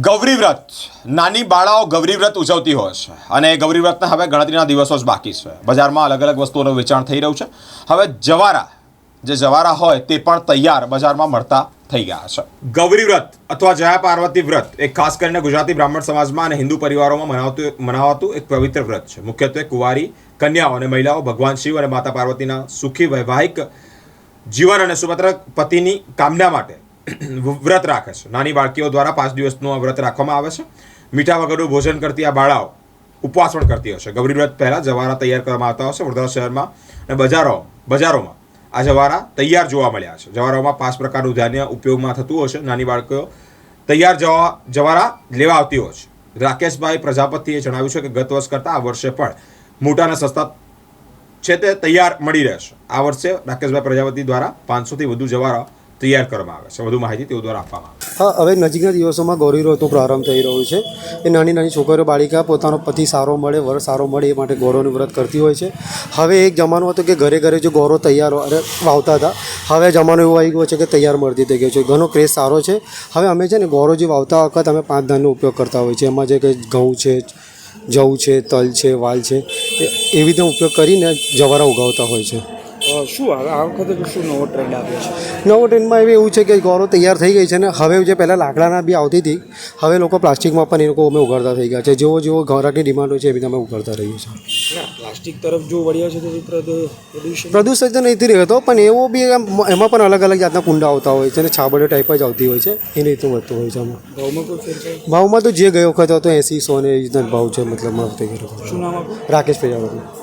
ગૌરી વ્રત નાની બાળાઓ ગૌરી વ્રત ઉજવતી હોય છે. અને ગૌરી વ્રતના હવે ગણતરીના દિવસો જ બાકી છે. બજારમાં અલગ અલગ વસ્તુઓનું વેચાણ થઈ રહ્યું છે. હવે જવારા, જે જવારા હોય તે પણ તૈયાર બજારમાં મળતા થઈ ગયા છે. ગૌરી વ્રત અથવા જયા પાર્વતી વ્રત એ ખાસ કરીને ગુજરાતી બ્રાહ્મણ સમાજમાં અને હિન્દુ પરિવારોમાં મનાવતું મનાવાતું એક પવિત્ર વ્રત છે. મુખ્યત્વે કુંવારી, કન્યાઓ અને મહિલાઓ, ભગવાન શિવ અને માતા પાર્વતીના સુખી વૈવાહિક જીવન અને સુપત્ર પતિની કામના માટે. વ્રત રાખે છે. નાની બાળકીઓ દ્વારા પાંચ દિવસનું આ વ્રત રાખવામાં આવે છે. મીઠા વગરનું ભોજન કરતી આ બાળાઓ ઉપવાસ પણ કરતી હશે ગૌરી વ્રત પહેલાં જવારા તૈયાર કરવામાં આવતા હશે વડોદરા શહેરમાં અને બજારો, બજારોમાં આ જવારા તૈયાર જોવા મળ્યા છે. જવારાઓમાં પાંચ પ્રકારનું ધાન્ય ઉપયોગમાં થતું હશે નાની બાળકીઓ તૈયાર જવા, જવારા લેવા આવતી હોય છે. રાકેશભાઈ પ્રજાપતિએ જણાવ્યું છે કે ગત વર્ષ કરતાં આ વર્ષે પણ મોટા અને સસ્તા છે તે તૈયાર મળી રહેશે આ વર્ષે રાકેશભાઈ પ્રજાપતિ દ્વારા પાંચસોથી વધુ જવારા તૈયાર કરવામાં આવે છે. વધુ માહિતી તેઓ દ્વારા આપવામાં આવે હા, હવે નજીકના દિવસોમાં ગૌરી વ્રતનો પ્રારંભ થઈ રહ્યો છે. એ નાની નાની છોકરીઓ, બાળિકા પોતાનો પતિ સારો મળે, વર સારો મળે એ માટે ગૌરવનું વ્રત કરતી હોય છે. હવે એક જમાનો હતો કે ઘરે ઘરે જે ગૌરવ તૈયાર વાવતા હતા. હવે જમાનો એવો આવી ગયો છે કે તૈયાર મળતી થઈ ગયો છે. ઘણો ક્રેઝ સારો છે. હવે અમે છે ને ગૌરવ જે વાવતા વખત અમે પાંચ ધાનનો ઉપયોગ કરતા હોય છે. એમાં જે કે ઘઉં છે, જવ છે, તલ છે, વાલ છે એવી રીતે ઉપયોગ કરીને જવારા ઉગાવતા હોય છે. શું આવે આ વખતે શું નવો ટ્રેન્ડ આવ્યો છે? નવો ટ્રેન્ડમાં એવું એવું છે કે ગૌરવ તૈયાર થઈ ગઈ છે ને હવે જે પહેલાં લાકડાના બી આવતી હતી હવે લોકો પ્લાસ્ટિકમાં પણ એ લોકો અમે ઉગાડતા થઈ ગયા છે. જેવો જેવો ગૌરાકની ડિમાન્ડ હોય છે એવી અમે ઉગાડતા રહીએ છીએ. પ્લાસ્ટિક તરફ જો વળ્યા છે તો તે પ્રદ- પ્રદૂષણ? પ્રદૂષણ તો નથી રહેતો પણ એવો બી એમ પણ અલગ અલગ જાતના કુંડા આવતા હોય છે અને છાબડીઓ ટાઈપ જ આવતી હોય છે એ નહીં તો વધતું હોય છે આમાં. ભાવમાં ભાવમાં તો જે ગયો વખત હતો એંસી સો ને ભાવ છે મતલબ. શું નામ રાકેશ પ્રજાપતિ